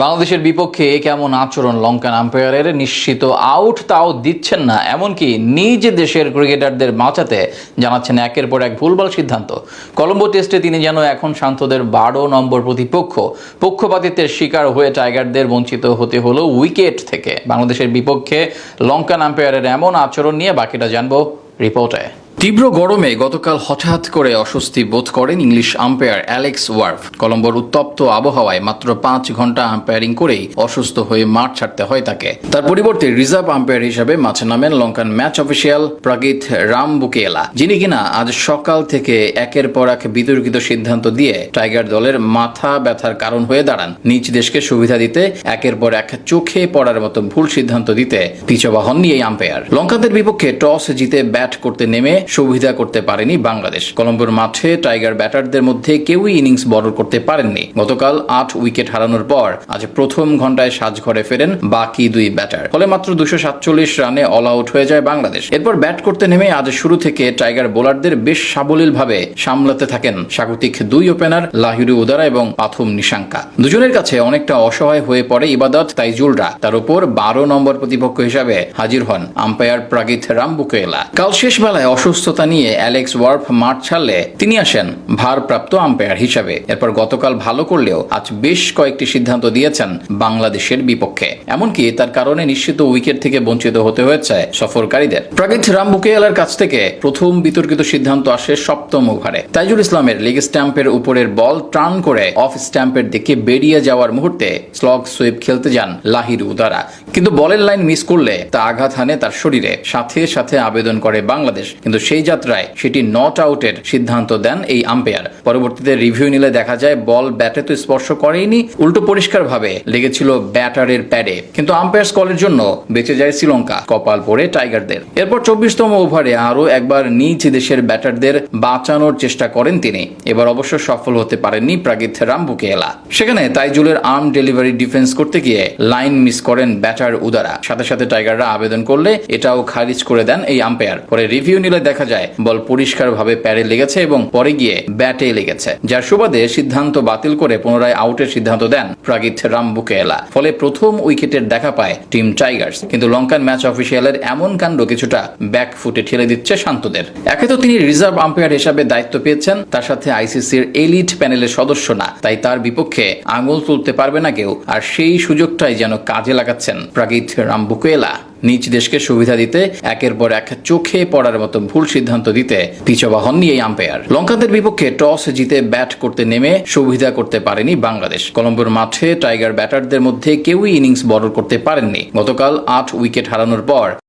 বাংলাদেশের বিপক্ষে কেমন আচরণ লঙ্কান আম্পায়ারের? নিশ্চিত আউট তাও দিচ্ছেন না। এমনকি নিজ দেশের ক্রিকেটারদের বাঁচাতে জানাচ্ছেন একের পর এক ভুলভাল সিদ্ধান্ত। কলম্বো টেস্টে তিনি যেন এখন শান্তদের বারো নম্বর প্রতিপক্ষ। পক্ষপাতিত্বের শিকার হয়ে টাইগারদের বঞ্চিত হতে হলো উইকেট থেকে। বাংলাদেশের বিপক্ষে লঙ্কান আম্পায়ারের এমন আচরণ নিয়ে বাকিটা জানব রিপোর্টে। তীব্র গরমে গতকাল হঠাৎ করে অস্বস্তি বোধ করেন ইংলিশ আম্পায়ার অ্যালেক্স ওয়ার্ফ। কলম্বোর উত্তপ্ত আবহাওয়ায় মাত্র পাঁচ ঘণ্টা আম্পায়ারিং করেই অসুস্থ হয়ে মাঠ ছাড়তে হয় তাকে। তার পরিবর্তে রিজার্ভ আম্পায়ার হিসেবে মাঠে নামেন লঙ্কান ম্যাচ অফিসিয়াল প্রাগিত রাম বুকেলা যিনি কিনা আজ সকাল থেকে একের পর এক বিতর্কিত সিদ্ধান্ত দিয়ে টাইগার দলের মাথা ব্যথার কারণ হয়ে দাঁড়ান। নিজ দেশকে সুবিধা দিতে একের পর এক চোখে পড়ার মতো ভুল সিদ্ধান্ত দিতে পিছবা হননি এই আম্পায়ার। লঙ্কানদের বিপক্ষে টস জিতে ব্যাট করতে নেমে সুবিধা করতে পারেনি বাংলাদেশ। কলম্বোর মাঠে টাইগার ব্যাটারদের মধ্যে কেউই ইনিংস বড় করতে পারেননি। গতকাল আট উইকেট হারানোর পর আজ প্রথম ঘন্টায় সাজঘরে ফেরেন বাকি দুই ব্যাটার। ফলে মাত্র দুশো সাতচল্লিশ রানে অল আউট হয়ে যায় বাংলাদেশ। এরপর ব্যাট করতে নেমে আজ শুরু থেকে টাইগার বোলারদের বেশ সাবলীলভাবে সামলাতে থাকেন স্বাগতিক দুই ওপেনার লাহিরু উদারা এবং পাথুম নিশাঙ্কা। দুজনের কাছে অনেকটা অসহায় হয়ে পড়ে ইবাদত তাইজুলরা। তার উপর বারো নম্বর প্রতিপক্ষ হিসাবে হাজির হন আম্পায়ার প্রাগিত রামবুকেলা। কাল শেষ বেলায় অসুস্থতা নিয়ে অ্যালেক্স ওয়ার্ফ মাঠ ছাড়লে তিনি আসেন ভারপ্রাপ্ত আম্পায়ার হিসাবে। এরপর গতকাল ভালো করলেও আজ বেশ কয়েকটি সিদ্ধান্ত দিয়েছেন বাংলাদেশের বিপক্ষে। এমনকি তার কারণে নিশ্চিত উইকেট থেকে বঞ্চিত হতে হয়েছে সফরকারীদের। প্রাগিত রামবুকেলার কাছ থেকে প্রথম বিতর্কিত সিদ্ধান্ত আসে সপ্তম ওভারে। তাইজুল ইসলামের লেগ স্ট্যাম্পের উপরের বল টার্ন করে অফ স্ট্যাম্পের দিকে বেরিয়ে যাওয়ার মুহূর্তে স্লগ সুইপ খেলতে যান লাহির উদারা। কিন্তু বলের লাইন মিস করলে তা আঘাত হানে তার শরীরে। সাথে সাথে আবেদন করে বাংলাদেশ। কিন্তু সেই যাত্রায় সেটি নট আউটের সিদ্ধান্ত দেন এই আম্পায়ার পরবর্তীতে রিভিউ নিলে দেখা যায় বল ব্যাটে তো স্পর্শ করেইনি, উল্টো পরিষ্কারভাবে লেগেছিল ব্যাটারের প্যাডে কিন্তু আম্পায়ার কলের জন্য বেঁচে যায় শ্রীলঙ্কা, কপাল পড়ে টাইগারদের এরপর চব্বিশতম ওভারে আরও একবার নিজ দেশের ব্যাটারদের বাঁচানোর চেষ্টা করেন তিনি। এবার অবশ্য সফল হতে পারেননি প্রাগিত রামবুকেলা। সেখানে তাইজুলের আর্ম ডেলিভারি ডিফেন্স করতে গিয়ে লাইন মিস করেন ব্যাটার উদারা। সাথে সাথে টাইগাররা আবেদন করলে এটাও খারিজ করে দেন এই আম্পায়ার পরে রিভিউ নিলে দেখা যায় বল পরিষ্কারভাবে প্যাডে লেগেছে এবং পরে গিয়ে ব্যাটে লেগেছে, যার সুবাদে সিদ্ধান্ত বাতিল করে পুনরায় আউটের সিদ্ধান্ত দেন প্রাগিত রামবুকেলা। ফলে প্রথম উইকেটের দেখা পায় টিম টাইগার্স। কিন্তু লঙ্কান ম্যাচ অফিসিয়ালের এমন কাণ্ড কিছুটা ব্যাক ফুটে ঠেলে দিচ্ছে শান্তদের। একে তো তিনি রিজার্ভ আম্পায়ার হিসাবে দায়িত্ব পেয়েছেন, তার সাথে আইসিসির এলিট প্যানেলের সদস্য না। তাই তার বিপক্ষে আঙুল তুলতে পারবে না কেউ, আর সেই সুযোগটাই যেন কাজে লাগাচ্ছেন প্রাগিত রামবুকেলা। নিজ দেশকে সুবিধা দিতে, একের পর এক চোখে পড়ার মতো ভুল সিদ্ধান্ত দিতে পিছবা হননি এই আম্পায়ার। লঙ্কাদের বিপক্ষে টস জিতে ব্যাট করতে নেমে সুবিধা করতে পারেনি বাংলাদেশ। কলম্বোর মাঠে টাইগার ব্যাটারদের মধ্যে কেউই ইনিংস বড় করতে পারেননি। গতকাল আট উইকেট হারানোর পর